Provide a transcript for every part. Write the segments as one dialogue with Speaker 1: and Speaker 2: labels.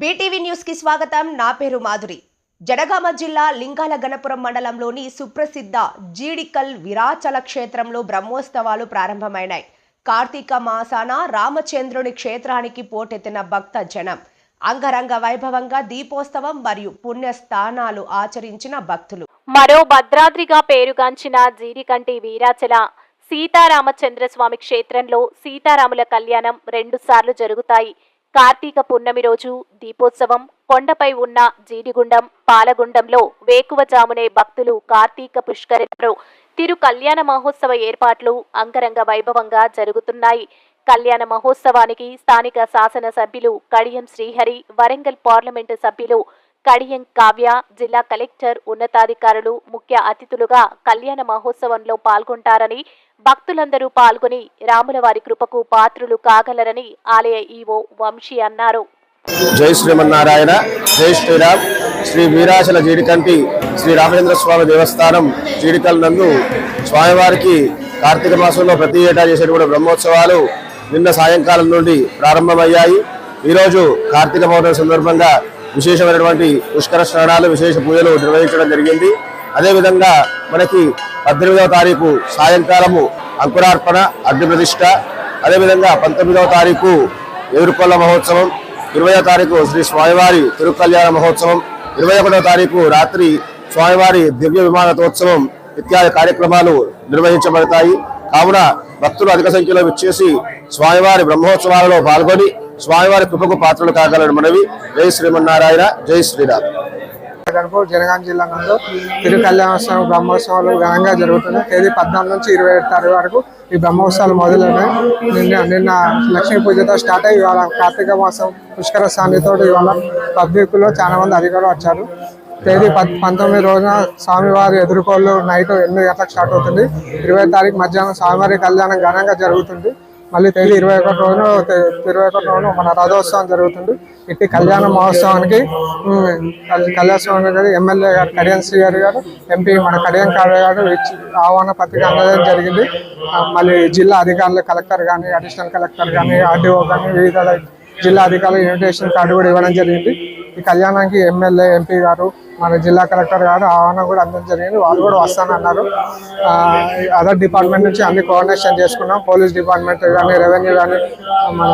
Speaker 1: BTV న్యూస్కి స్వాగతం. నా పేరు మాధురి. జనగామ జిల్లా లింగాల గణపురం మండలంలోని సుప్రసిద్ధ జీడికల్ విరాచల క్షేత్రంలో బ్రహ్మోత్సవాలు ప్రారంభమైనాయి. కార్తీక మాసాన రామచంద్రుని క్షేత్రానికి పోటెత్తిన భక్త జనం. అంగరంగ వైభవంగా దీపోత్సవం మరియు పుణ్యస్థానాలు ఆచరించిన భక్తులు.
Speaker 2: మరో భద్రాద్రిగా పేరుగాంచిన జీడికంటి వీరాచల సీతారామచంద్రస్వామి క్షేత్రంలో సీతారాముల కళ్యాణం రెండుసార్లు జరుగుతాయి. కార్తీక పున్నమి రోజు దీపోత్సవం కొండపై ఉన్న జీడిగుండం పాలగుండంలో వేకువజామునే భక్తులు కార్తీక పుష్కరిలో తిరు కళ్యాణ మహోత్సవ ఏర్పాట్లు అంగరంగ వైభవంగా జరుగుతున్నాయి. కళ్యాణ మహోత్సవానికి స్థానిక శాసన సభ్యులు కడియం శ్రీహరి వరంగల్ పార్లమెంటు సభ్యులు కడియం కావ్య జిల్లా కలెక్టర్ ఉన్నతాధికారులు ముఖ్య అతిథులుగా కళ్యాణ మహోత్సవంలో పాల్గొంటారని భక్తులందరూ పాల్గొని రాముల వారి కృపకు పాత్రులు కాగలరని ఆలయ ఈవో వంశీ అన్నారు.
Speaker 3: జై శ్రీమన్నారాయణ జై శ్రీరామ్. శ్రీ వీరాచల జీడికంటి శ్రీ రామచంద్ర స్వామి దేవస్థానం జీడికల్ నందు స్వామివారికి కార్తీక మాసంలో ప్రతి ఏటా చేసేటువంటి బ్రహ్మోత్సవాలు నిన్న సాయంకాలం నుండి ప్రారంభమయ్యాయి. ఈరోజు కార్తీక పౌర్ణమి సందర్భంగా విశేషమైనటువంటి పుష్కర స్నానాలు విశేష పూజలు నిర్వహించడం జరిగింది. అదేవిధంగా మనకి పద్దెనిమిదవ తారీఖు సాయంకాలము అంకురార్పణ అగ్నిప్రతిష్ట అదేవిధంగా పంతొమ్మిదవ తారీఖు ఎదుర్కొల్ల మహోత్సవం ఇరవై తారీఖు శ్రీ స్వామివారి తిరుకల్యాణ మహోత్సవం ఇరవై ఒకటో తారీఖు రాత్రి స్వామివారి దివ్య విమానతోత్సవం ఇత్యాది కార్యక్రమాలు నిర్వహించబడతాయి. కావున భక్తులు అధిక సంఖ్యలో విచ్చేసి స్వామివారి బ్రహ్మోత్సవాలలో పాల్గొని స్వామివారి కృపకు పాత్రలు కాగలరు మనవి. జై శ్రీమన్నారాయణ జై శ్రీరామ్.
Speaker 4: గణపూర్ జనగాం జిల్లా నందు తిరు కళ్యాణోత్సవం బ్రహ్మోత్సవాలు ఘనంగా జరుగుతుంది తేదీ పద్నాలుగు నుంచి ఇరవై ఏడు తారీఖు వరకు ఈ బ్రహ్మోత్సవాలు మొదలైనాయి నిన్న నిన్న లక్ష్మీ పూజతో స్టార్ట్ అయ్యి ఇవాళ కార్తీక మాసం పుష్కర స్వామితో ఇవాళ పబ్లిక్లో చాలా మంది అధికారులు వచ్చారు. తేదీ పద్ పంతొమ్మిది రోజున స్వామివారి ఎదుర్కోళ్ళు నైట్ ఎనిమిది గంటలకు స్టార్ట్ అవుతుంది. ఇరవై తారీఖు మధ్యాహ్నం స్వామివారి కళ్యాణం ఘనంగా జరుగుతుంది. మళ్ళీ తేదీ ఇరవై ఒకటి రోజున ఇరవై ఒకటి రోజున మన రథోత్సవం జరుగుతుంది. ఇట్టి కళ్యాణ మహోత్సవానికి ఉమ్, గారు ఎమ్మెల్యే గారు కడియం శ్రీ గారు గారు ఎంపీ మన కడియం కావ్య గారు ఆహ్వాన పత్రిక అందజేయడం జరిగింది. మళ్ళీ జిల్లా అధికారులు కలెక్టర్ కానీ అడిషనల్ కలెక్టర్ కానీ ఆర్డీఓ కానీ వివిధ జిల్లా అధికారులు ఇన్విటేషన్ కార్డు కూడా ఇవ్వడం జరిగింది. ఈ కళ్యాణానికి ఎమ్మెల్యే ఎంపీ గారు మన జిల్లా కలెక్టర్ గారు ఆహ్వానం కూడా అందడం జరిగింది. వాళ్ళు కూడా వస్తానన్నారు. అదర్ డిపార్ట్మెంట్ నుంచి అన్ని కోఆర్డినేషన్ చేసుకున్నాం. పోలీస్ డిపార్ట్మెంట్ కానీ రెవెన్యూ కానీ మన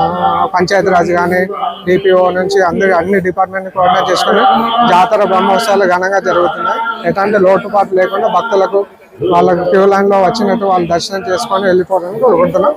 Speaker 4: పంచాయతీరాజ్ కానీ డిపిఓ నుంచి అందరి అన్ని డిపార్ట్మెంట్ కోఆర్డినేట్ చేసుకుని జాతర బ్రహ్మోత్సవాలు ఘనంగా జరుగుతున్నాయి. ఎట్లాంటి లోటుపాటు లేకుండా భక్తులకు వాళ్ళకు క్యూ లైన్లో వచ్చినట్టు వాళ్ళు దర్శనం చేసుకొని వెళ్ళిపోవడానికి కోరుకుంటున్నాం.